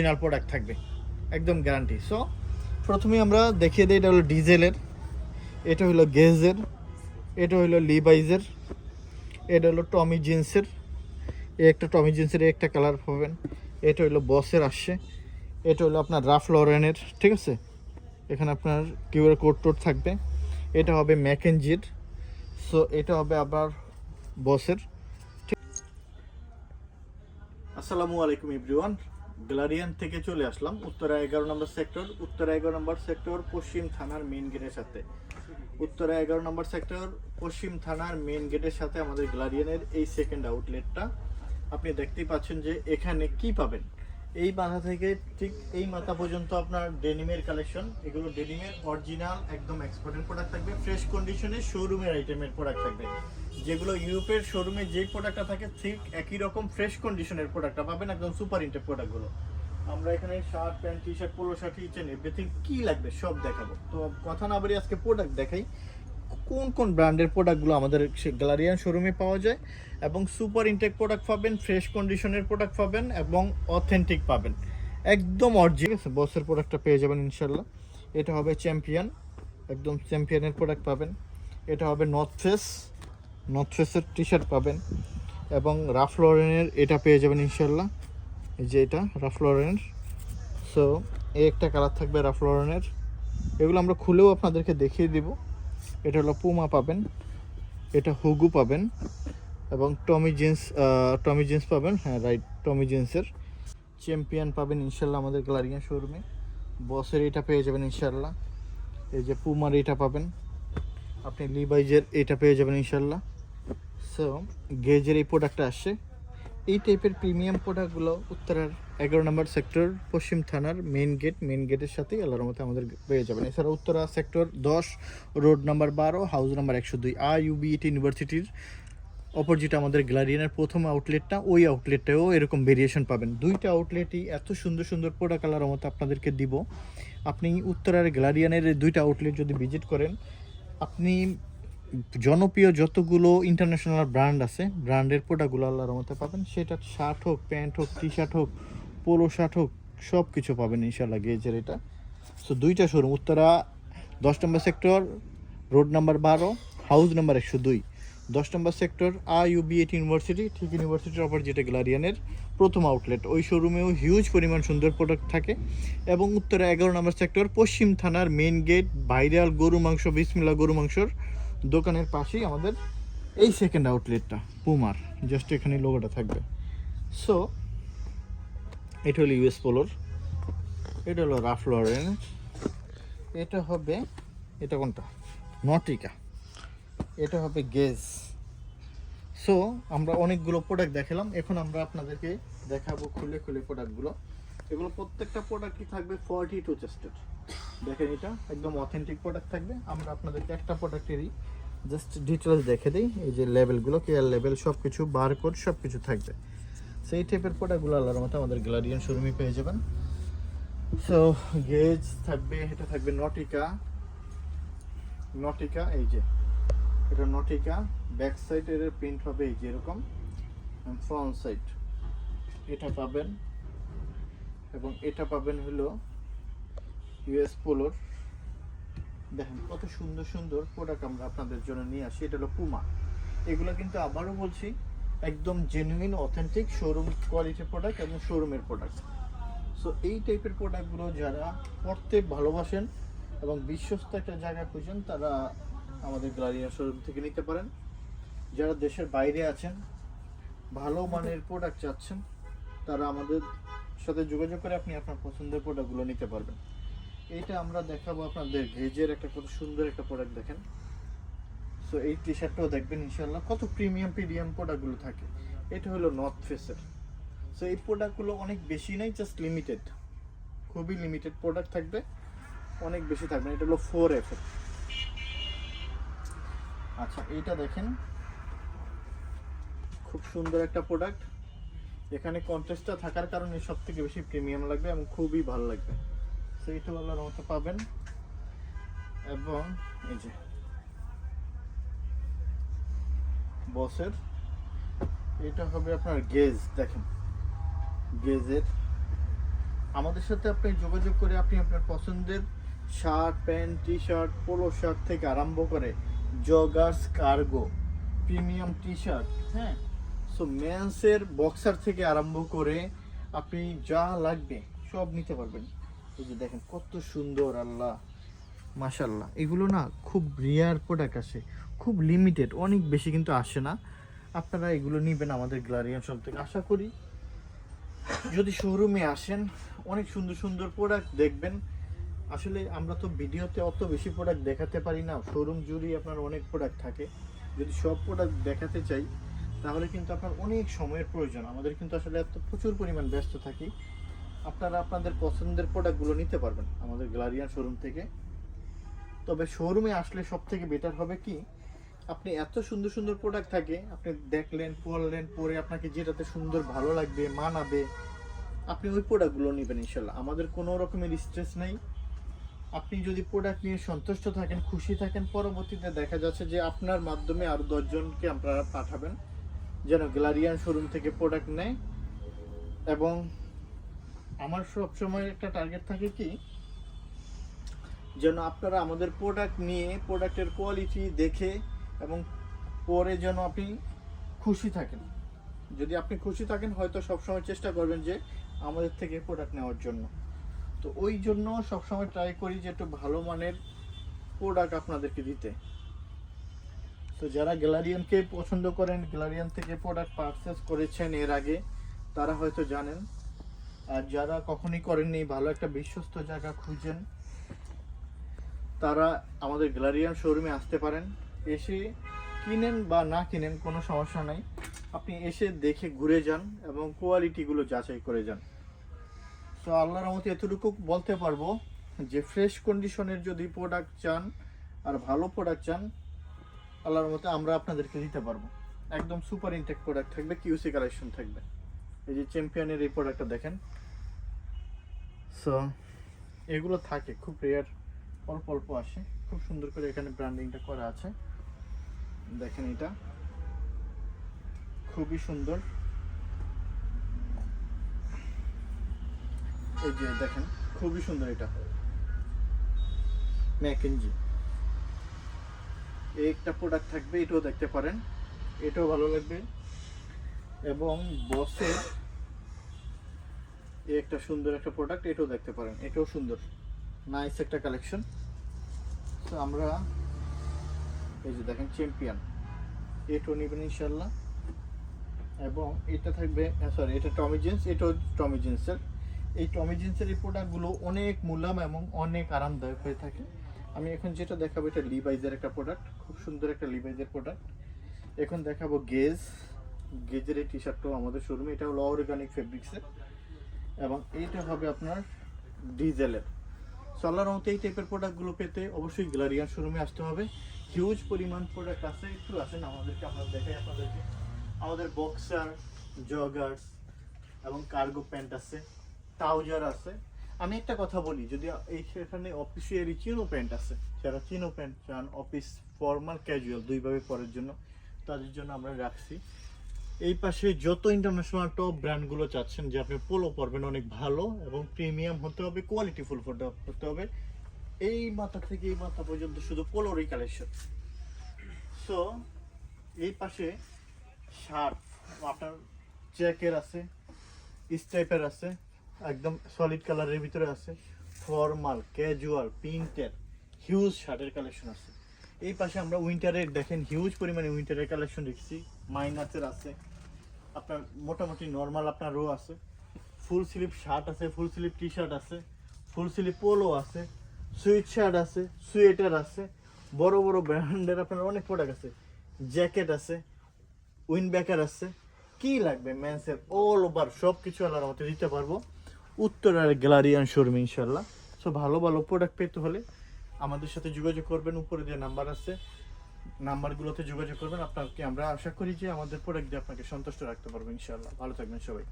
Original product থাকবে। একদম guarantee so প্রথমে আমরা দেখিয়ে দিই, এটা হলো ডিজেলের এটা হলো গেজের এটা হলো লিভাইজের এটা হলো টমি জিন্সের এই একটা টমি জিন্সের একটা কালার পাবেন। এটা হলো বসের আসছে। এটা হলো আপনার রাফ লরেনের ঠিক আছে? এখানে আপনার কিউআর কোড টোড থাকবে। এটা হবে ম্যাকেনজির সো এটা হবে আবার বসের আসসালামু আলাইকুম এভরিওয়ান গ্লারিয়ান থেকে চলে আসলাম উত্তরা এগারো নম্বর সেক্টর। উত্তরা এগারো নম্বর সেক্টর পশ্চিম থানার মেইন গেটের সাথে। উত্তরা এগারো নম্বর সেক্টর পশ্চিম থানার মেইন গেটের সাথে আমাদের গ্লারিয়ানের এই সেকেন্ড আউটলেটটা আপনি দেখতেই পাচ্ছেন যে এখানে কি পাবেন। এই মাথা থেকে ঠিক এই মাথা পর্যন্ত আপনার ডেনিমের কালেকশন এগুলো ডেনিমের অরিজিনাল একদম এক্সপোর্টের প্রোডাক্ট থাকবে। ফ্রেশ কন্ডিশনে শোরুমের আইটেমের প্রোডাক্ট থাকবে। যেগুলো ইউরোপের শোরুমে যে প্রোডাক্টটা থাকে, ঠিক একই রকম ফ্রেশ কন্ডিশনের প্রোডাক্টটা পাবেন একদম সুপার ইন্টের প্রোডাক্টগুলো আমরা এখানে shirt pant T shirt polo shirt each everything কি লাগবে সব দেখাবো। তো কথা না বলি আজকে প্রোডাক্ট দেখাই। কোন কোন ব্র্যান্ডের প্রোডাক্টগুলো আমাদের গ্যালারিয়ান শোরুমে পাওয়া যায় এবং সুপার ইনটেক প্রোডাক্ট পাবেন ফ্রেশ কন্ডিশনের প্রোডাক্ট পাবেন এবং অথেন্টিক পাবেন। একদম অরিজিনাল আছে? বসের প্রোডাক্টটা পেয়ে যাবেন ইনশাল্লাহ। এটা হবে চ্যাম্পিয়ন একদম চ্যাম্পিয়নের প্রোডাক্ট পাবেন। এটা হবে নর্থ ফেস নর্থ ফেসের টি শার্ট পাবেন এবং রাফ লরেনের এটা পেয়ে যাবেন ইনশাল্লাহ যে এটা, রাফ লরেনের। সো এই একটা কালার থাকবে রাফ লরেনের। এগুলো আমরা খুলেও আপনাদেরকে দেখিয়ে দিব। এটা হলো পুমা পাবেন, এটা হুগু পাবেন এবং টমি জিন্স টমি জিন্স পাবেন হ্যাঁ রাইট টমি জিন্সের চ্যাম্পিয়ন পাবেন ইনশাল্লাহ আমাদের গ্যালারিয়া শোরুমে বসের এটা পেয়ে যাবেন ইনশাল্লাহ এই যে পুমার এটা পাবেন। আপনি লিভাইজের এটা পেয়ে যাবেন ইনশাল্লাহ সো গেজের এই প্রোডাক্টটা আসছে এই টাইপের প্রিমিয়াম প্রোডাক্টগুলো উত্তরার এগারো নম্বর সেক্টর পশ্চিম থানার মেইন গেট মেইন গেটের সাথেই আল্লাহর মতো আমাদের পেয়ে যাবেন। এছাড়া উত্তরা সেক্টর দশ রোড নাম্বার বারো হাউস নাম্বার একশো দুই আই ইউবিএটি ইউনিভার্সিটির অপোজিট আমাদের গ্লারিয়ানের প্রথম আউটলেটটা ওই আউটলেটটাও এরকম ভেরিয়েশন পাবেন। দুইটা আউটলেটই এত সুন্দর সুন্দর প্রোডাক্ট আল্লাহর মতো আপনাদেরকে দিব। আপনি উত্তরার গ্লারিয়ানের দুইটা আউটলেট যদি ভিজিট করেন, আপনি জনপ্রিয় যতগুলো ইন্টারন্যাশনাল ব্র্যান্ড আছে ব্র্যান্ডের প্রোডাক্টগুলো আল্লাহর মতো পাবেন। সেটা শার্ট হোক প্যান্ট হোক টি শার্ট হোক পোলো শার্ট হোক সব কিছু পাবেন ইনশাল্লাহ গেজের এটা। সো দুইটা শোরুম উত্তরা দশ নম্বর সেক্টর রোড নাম্বার বারো হাউস নাম্বার একশো দুই। দশ number sector I IUBAT university ঠিক ইউনিভার্সিটির অপর যেটা গ্লারিয়ানের প্রথম আউটলেট ওই শোরুমেও হিউজ পরিমাণ সুন্দর প্রোডাক্ট থাকে। এবং উত্তরে এগারো নম্বর সেক্টর পশ্চিম থানার মেইন গেট ভাইরাল গরু মাংস বিসমিল্লা গরু মাংসর দোকানের পাশেই আমাদের এই সেকেন্ড আউটলেটটা পুমার জাস্ট এখানে লোগোটা থাকবে। সো এটা হলো ইউএস পোলোর এটা হলো রাফ লরেন এটা হবে, এটা কোনটা? নটিকা এটা হবে গেজ সো আমরা অনেকগুলো প্রোডাক্ট দেখালাম, এখন আমরা আপনাদেরকে দেখাবো খুলে খুলে প্রোডাক্টগুলো এগুলো প্রত্যেকটা প্রোডাক্টই থাকবে ফর্টি টু চেস্টেড দেখেন এটা একদম অথেন্টিক প্রোডাক্ট থাকবে। আমরা আপনাদেরকে একটা প্রোডাক্টেরই জাস্ট ডিটেলস দেখে দিই। এই যে লেভেলগুলো কেয়ার লেভেল সব কিছু বার বারকোড সব কিছু থাকবে সেই টাইপের প্রোডাক্টগুলো আল্লাহর মতো আমাদের গ্যালারিয়ান শোরুমে পেয়ে যাবেন। সো গেজ থাকবে, এটা থাকবে নটিকা নটিকা এই যে, এটা নটিকা ব্যাক সাইড এর প্রিন্ট হবে এই যে এরকম। ফ্রন্ট সাইড এটা পাবেন। এবং এটা পাবেন হলো ইউএস পোলোর দেখেন, কত সুন্দর সুন্দর প্রোডাক্ট আমরা আপনাদের জন্য নিয়ে আসি। এটা হলো পুমা এগুলো কিন্তু আবারও বলছি, একদম জেনুইন অথেন্টিক শোরুম কোয়ালিটির প্রোডাক্ট এবং শোরুমের প্রোডাক্ট সো এই টাইপের প্রোডাক্টগুলো যারা পড়তে ভালোবাসেন এবং বিশ্বস্ত একটা জায়গা খুঁজেন, তারা আমাদের গ্লারিয়া শোরুম থেকে নিতে পারেন। যারা দেশের বাইরে আছেন, ভালো মানের প্রোডাক্ট চাচ্ছেন, তারা আমাদের সাথে যোগাযোগ করে আপনি আপনার পছন্দের প্রোডাক্টগুলো নিতে পারবেন। এইটা আমরা দেখাবো আপনাদের ভেজের একটা কত সুন্দর একটা প্রোডাক্ট দেখেন। সো এই টি শার্টটাও দেখবেন ইনশাল্লাহ কত প্রিমিয়াম প্রিমিয়াম প্রোডাক্টগুলো থাকে। এটা হলো নর্থ ফেসের সো এই প্রোডাক্টগুলো অনেক বেশি নাই জাস্ট লিমিটেড খুবই লিমিটেড প্রোডাক্ট থাকবে। অনেক বেশি থাকবে এটা হলো ফোর এফ আচ্ছা এইটা দেখেন। খুব সুন্দর একটা প্রোডাক্ট এখানে কন্ট্রাস্টটা থাকার কারণে সব থেকে বেশি প্রিমিয়াম লাগবে এবং খুবই ভালো লাগবে। সেইটা আল্লাহর মতো পাবেন। এবং এই যে বসের, এটা হবে আপনার গেজ, দেখেন। গেজের। আমাদের সাথে আপনি যোগাযোগ করে আপনি আপনার পছন্দের shirt, pant T shirt polo shirt থেকে আরম্ভ করে joggers, cargo, premium T shirt হ্যাঁ? সো মেন্সের বক্সার থেকে আরম্ভ করে আপনি যা লাগবে সব নিতে পারবেন। দেখেন কত সুন্দর, আল্লাহ। মাশাল্লাহ এগুলো না খুব রেয়ার প্রোডাক্ট আসে। খুব লিমিটেড অনেক বেশি কিন্তু আসে না। আপনারা এগুলো নেবেন আমাদের গ্লারিয়ান শপ থেকে। আশা করি যদি শোরুমে আসেন, অনেক সুন্দর সুন্দর প্রোডাক্ট দেখবেন। আসলে আমরা তো ভিডিওতে অত বেশি প্রোডাক্ট দেখাতে পারি না। শোরুম জুড়ে আপনার অনেক প্রোডাক্ট থাকে। যদি সব প্রোডাক্ট দেখাতে চাই, তাহলে কিন্তু আপনার অনেক সময়ের প্রয়োজন। আমাদের কিন্তু আসলে এত প্রচুর পরিমাণ ব্যস্ত থাকি। আপনারা আপনাদের পছন্দের প্রোডাক্টগুলো নিতে পারবেন আমাদের গ্লারিয়ান শোরুম থেকে। তবে শোরুমে আসলে সব থেকে বেটার হবে কি, আপনি এত সুন্দর সুন্দর প্রোডাক্ট থাকে, আপনি দেখলেন পরলেন পরে আপনাকে যেটাতে সুন্দর ভালো লাগবে, মানাবে, আপনি ওই প্রোডাক্টগুলো নেবেন ইনশাল্লাহ আমাদের কোনো রকমের স্ট্রেস নেই। আপনি যদি প্রোডাক্ট নিয়ে সন্তুষ্ট থাকেন, খুশি থাকেন, পরবর্তীতে দেখা যাচ্ছে যে আপনার মাধ্যমে আরও দশজনকে আপনারা পাঠাবেন, যেন গ্যালারিয়ান শোরুম থেকে প্রোডাক্ট নেয়। এবং আমার সবসময় একটা টার্গেট থাকে কি? যেন আপনারা আমাদের প্রোডাক্ট নিয়ে প্রোডাক্টের কোয়ালিটি দেখে এবং পরে যেন আপনি খুশি থাকেন। যদি আপনি খুশি থাকেন, হয়তো সবসময় চেষ্টা করবেন যে আমাদের থেকে প্রোডাক্ট নেওয়ার জন্য। তো ওই জন্য সবসময় ট্রাই করি যে একটু ভালো মানের প্রোডাক্ট আপনাদেরকে দিতে। তো যারা গ্যালারিয়ানকে পছন্দ করেন গ্যালারিয়ান থেকে প্রোডাক্ট পারচেস করেছেন এর আগে, তারা হয়তো জানেন আর যারা কখনই করেননি, ভালো একটা বিশ্বস্ত জায়গা খুঁজেন। তারা আমাদের গ্যালারিয়ান শোরুমে আসতে পারেন। এসে কিনেন বা না কিনেন, কোনো সমস্যা নাই। আপনি এসে দেখে ঘুরে যান এবং কোয়ালিটিগুলো যাচাই করে যান। তো আল্লাহর রহমতে এতটুকু বলতে পারব যে, ফ্রেশ কন্ডিশনের যদি প্রোডাক্ট চান আর ভালো প্রোডাক্ট চান, আল্লাহর মতে আমরা আপনাদেরকে দিতে পারব। একদম সুপার ইনটেক প্রোডাক্ট থাকবে কিউসি কালেকশন থাকবে। এই যে চ্যাম্পিয়নের এই প্রোডাক্টটা দেখেন। সো এগুলো থাকে, খুব রেয়ার অল্প অল্প আসে। খুব সুন্দর করে এখানে ব্র্যান্ডিংটা করা আছে। দেখেন এটা। খুবই সুন্দর। এই যে দেখেন, খুবই সুন্দর এটা। ম্যাকেনজি একটা প্রোডাক্ট থাকবে, এটাও দেখতে পারেন। এটাও ভালো লাগবে। এবং বসের একটা সুন্দর একটা প্রোডাক্ট এটাও দেখতে পারেন, এটাও সুন্দর। নাইস একটা কালেকশন তো আমরা, এই যে দেখেন চ্যাম্পিয়ন এটাও নেবেন ইনশাল্লাহ এবং এটা থাকবে সরি এটা টমি জিন্স এটাও টমি জিন্সের এই টমি জিন্সের এই প্রোডাক্টগুলো অনেক মূল্যাম এবং অনেক আরামদায়ক হয়ে থাকে। আমি এখন যেটা দেখাবো, এটা লিভাইজের একটা প্রোডাক্ট খুব সুন্দর একটা লিভাইজের প্রোডাক্ট এখন দেখাবো গেজ গেজের এই টি শার্টটাও আমাদের শোরুমে এটা হলো অর্গানিক ফেব্রিক্সের এবং এইটা হবে আপনার ডিজেলের। সোলার মতো এই টাইপের প্রোডাক্টগুলো পেতে অবশ্যই গ্যালারিয়ান শোরুমে আসতে হবে। হিউজ পরিমাণ প্রোডাক্ট আছে, একটু আসেন আমাদেরকে আমরা দেখাই আপনাদেরকে। আমাদের বক্সার জগার্স এবং কার্গো প্যান্ট আছে ট্রাউজার আছে। আমি একটা কথা বলি, যদি এই সেখানে অফিসিয়ালি চিনো প্যান্ট আছে, যারা চিনো প্যান্ট চান অফিস ফর্মাল ক্যাজুয়াল দুইভাবে পরার জন্য, তাদের জন্য আমরা রাখছি। এই পাশে যত ইন্টারন্যাশনাল টপ ব্র্যান্ডগুলো চাচ্ছেন যে আপনি পোলো পরবেন অনেক ভালো এবং প্রিমিয়াম হতে হবে কোয়ালিটি ফুল হতে হবে। এই মাথা থেকে এই মাথা পর্যন্ত শুধু পোলোরই কালেকশন সো এই পাশে শার্ট আপনার জ্যাকের আছে স্টাইপের আছে, একদম সলিড কালারের ভিতরে আছে। ফর্মাল ক্যাজুয়াল প্রিন্টের হিউজ শার্টের কালেকশন আছে। এই পাশে আমরা উইন্টারের দেখেন হিউজ পরিমাণে উইন্টারের কালেকশন দেখছি। মাইনাসের আছে। আপনার মোটামুটি নর্মাল আপনার রো আছে। ফুল স্লিপ শার্ট আছে ফুল স্লিপ টি শার্ট আছে ফুল স্লিপ পোলো আছে সুইট শার্ট আছে সুয়েটার আছে, বড় বড় ব্র্যান্ডের আপনার অনেক প্রোডাক্ট আছে। জ্যাকেট আছে উইন ব্যাকার আছে, কি লাগবে ম্যান্সের অল ওভার সব কিছু আল্লাহর মতো দিতে পারব। উত্তরার গ্যালারিয়ান শোরুম ইনশাল্লাহ সো ভালো ভালো প্রোডাক্ট পেতে হলে আমাদের সাথে যোগাযোগ করবেন, উপরে যে নাম্বার আছে। নাম্বারগুলোতে যোগাযোগ করবেন। আপনাকে আমরা আশা করি যে আমাদের প্রোডাক্ট দিয়ে আপনাকে সন্তুষ্ট রাখতে পারব, ইনশাআল্লাহ। ভালো থাকবেন সবাই।